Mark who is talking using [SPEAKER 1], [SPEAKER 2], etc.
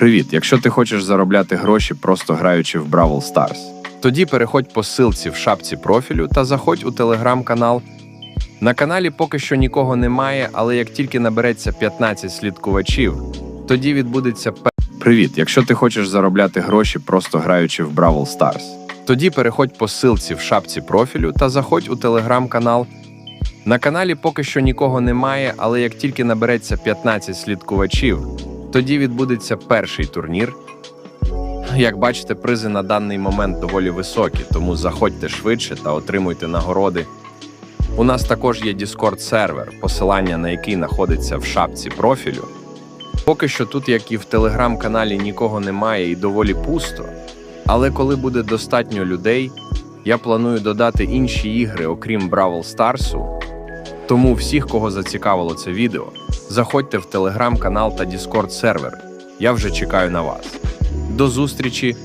[SPEAKER 1] Привіт! Якщо ти хочеш заробляти гроші, просто граючи в Бравл Stars, тоді переходь по ссилці в шапці профілю та заходь у телеграм-канал. На каналі поки що нікого немає, але як тільки набереться 15 слідкувачів, тоді відбудеться пе... Привіт! Якщо ти хочеш заробляти гроші, просто граючи в Бравл Stars, тоді переходь по ссилці в шапці профілю та заходь у телеграм-канал. На каналі поки що нікого немає, але як тільки набереться 15 слідкувачів, тоді відбудеться перший турнір. Як бачите, призи на даний момент доволі високі, тому заходьте швидше та отримуйте нагороди. У нас також є Discord сервер, посилання на який знаходиться в шапці профілю. Поки що тут, як і в телеграм-каналі, нікого немає і доволі пусто. Але коли буде достатньо людей, я планую додати інші ігри, окрім Бравл Старсу. Тому всіх, кого зацікавило це відео, заходьте в телеграм-канал та Discord сервер. Я вже чекаю на вас. До зустрічі